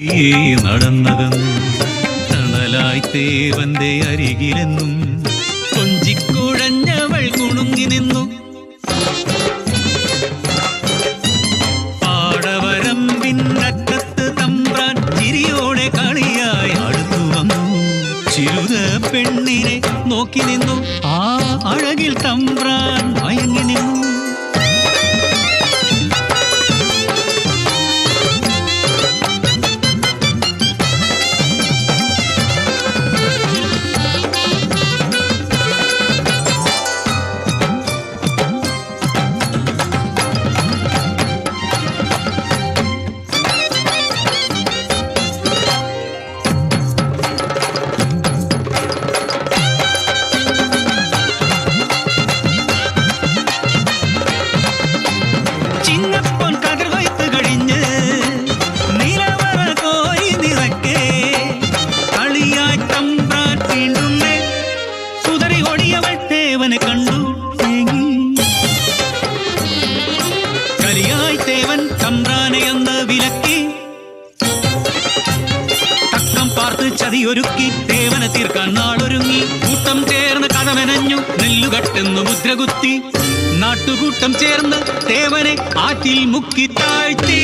ഈ നടന്നകന്നു തണലായി തേവന്റെ അരികിലെന്നും കൊഞ്ചിക്കുഴഞ്ഞവൾ കുണുങ്ങി നിന്നു. പാടവരമ്പിന്നറ്റത്ത് തമ്പ്രാൻ ചിരിയോടെ കളിയായി അടുത്തു വന്നു. ചിരുത പെണ്ണിനെ നോക്കി നിന്നു. ആ അഴകിൽ തമ്പ്രാൻ കുതറി ഓടിയവൾ തേവനെ കണ്ടു തേങ്ങി. തേവൻ തമ്പ്രാനെ എന്ന് വിലക്കി. തക്കം പാർത്ത് ചതിയൊരുക്കി തേവനെ തീർക്കാൻ നാളൊരുങ്ങി. കൂട്ടം ചേർന്ന് കഥമെനഞ്ഞു നെല്ലുകട്ടെന്നു മുദ്രകുത്തി. നാട്ടുകൂട്ടം ചേർന്ന് തേവനെ ആറ്റിൽ മുക്കി താഴ്ത്തി.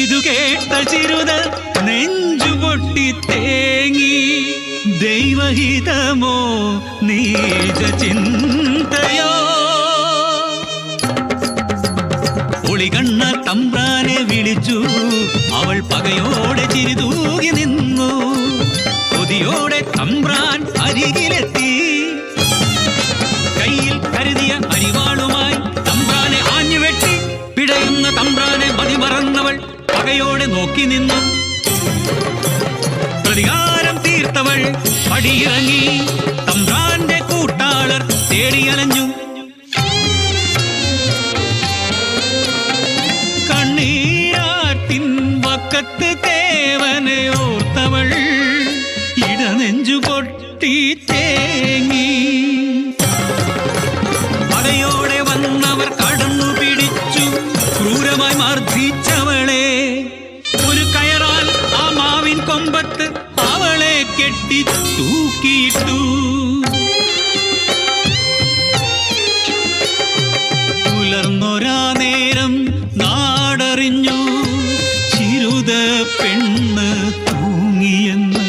ഇതു കേട്ട ചിരുത ദൈവഹിതമോ നീജ ചിന്തയോ ഒളികണ്ണ തമ്പ്രാനെ വിളിച്ചു. അവൾ പകയോടെ ചിരിതൂകി നിന്നു. കൊതിയോടെ തമ്പ്രാൻ അരികിലെത്തി. കയ്യിൽ കരുതിയ അരിവാളുമായി തമ്പ്രാനെ ആഞ്ഞുവെട്ടി. പിടയുന്ന തമ്പ്രാനെ മതിമറന്നവൾ പകയോടെ നോക്കി നിന്നു. പ്രതികാരം തീർത്തവൾ പടിയിറങ്ങി തമ്പ്രാന്റെ കൂട്ടാളർ തേടിയലഞ്ഞു. കണ്ണീരാട്ടിൻ വക്കത്ത് തേവനെ ഓർത്തവൾ ഇടനെഞ്ചു പൊട്ടി തേങ്ങി. പടയോടെ വന്നവർ കടന്നു പിടിച്ചു. ക്രൂരമായി മർദ്ദിച്ചവളെ. ഒരു കയറാൽ ആ മാവിൻ കൊമ്പത്ത് അവളെ കെട്ടി തൂക്കിയിട്ടു. പുലർന്നൊരാ നേരം നാടറിഞ്ഞു. ചിരുത പെണ്ണ് തൂങ്ങിയെന്ന്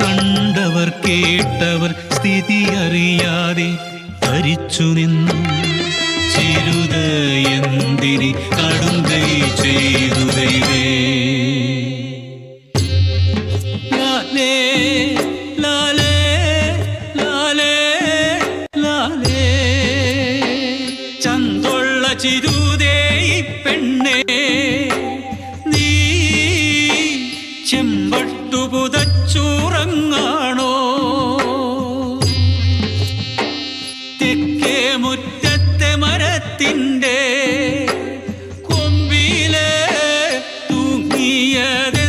കണ്ടവർ കേട്ടവർ സ്ഥിതി അറിയാതെ ഭരിച്ചു നിന്നു. ചിരുത എന്തിരി കടുങ്കൈ ചെയ്തു ദൈവേ. ചിരുതേയി പെണ്ണേ. നീ ചെമ്പട്ടു പുതച്ചൂറങ്ങാണോ? തെക്കേ മുറ്റത്തെ മരത്തിന്റെ കൊമ്പിലെ തൂങ്ങിയത്